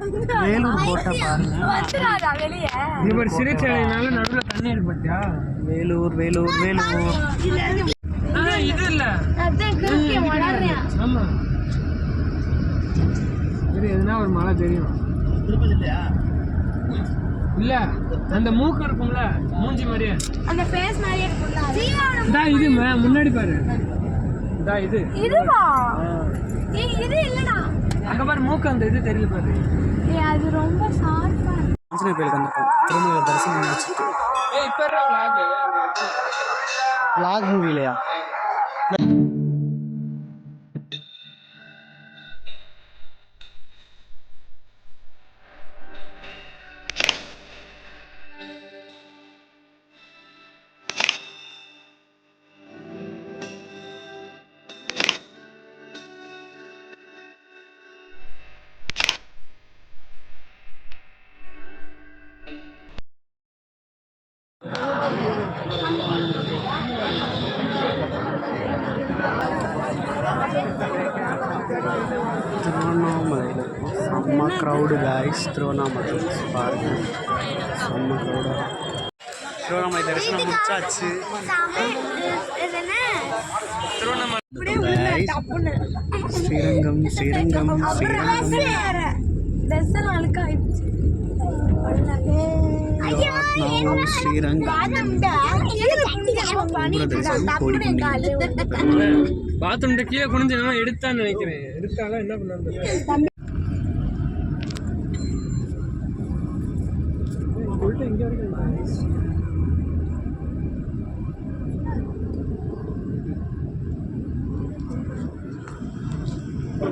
வேலூர் போட்டை பாருங்க. ஒரு சிறைச்சாலையினால நடுவில் தண்ணி ஏற்பட்டா வேலூர் வேலூர் வேலூர். ஆ இது இல்ல. ஆமா. எதுனா ஒரு மழை தெரியும். இல்ல அந்த மூக்கு இருக்கும்ல மூஞ்சி மாதிரியே. அந்த ஃபேஸ் மாதிரியே இருக்கும்ல இதா முன்னாடி பாரு. இதா இது. இதுவா? ஏய் இது இல்லடா. அங்க பாரு மூக்கு அந்த இது தெரியல பாரு. அது ரொம்ப ஷார்ப்பா ஆஞ்சநேய கோயிலுக்கு வந்திருக்கோம். திருமலை தரிசனம் முடிச்சுட்டு. ஏய் இப்ப vlog? லாக் மூவிலையா செம்ம க்ரௌடு காய்ஸ் திருவண்ணாமலை பாருங்க. செம்ம க்ரௌடு திருவண்ணாமலை தரிசனம் முடிச்சாச்சு. ஸ்ரீரங்கம் ஸ்ரீரங்கம் ஸ்ரீரங்கம். ஸ்ரீரங்கம். பாத்ரூம் கீழே குனிஞ்சு எடுத்தான்னு நினைக்கிறேன். எடுத்தாலும் என்ன பண்ணாங்க இங்க வரைக்கும்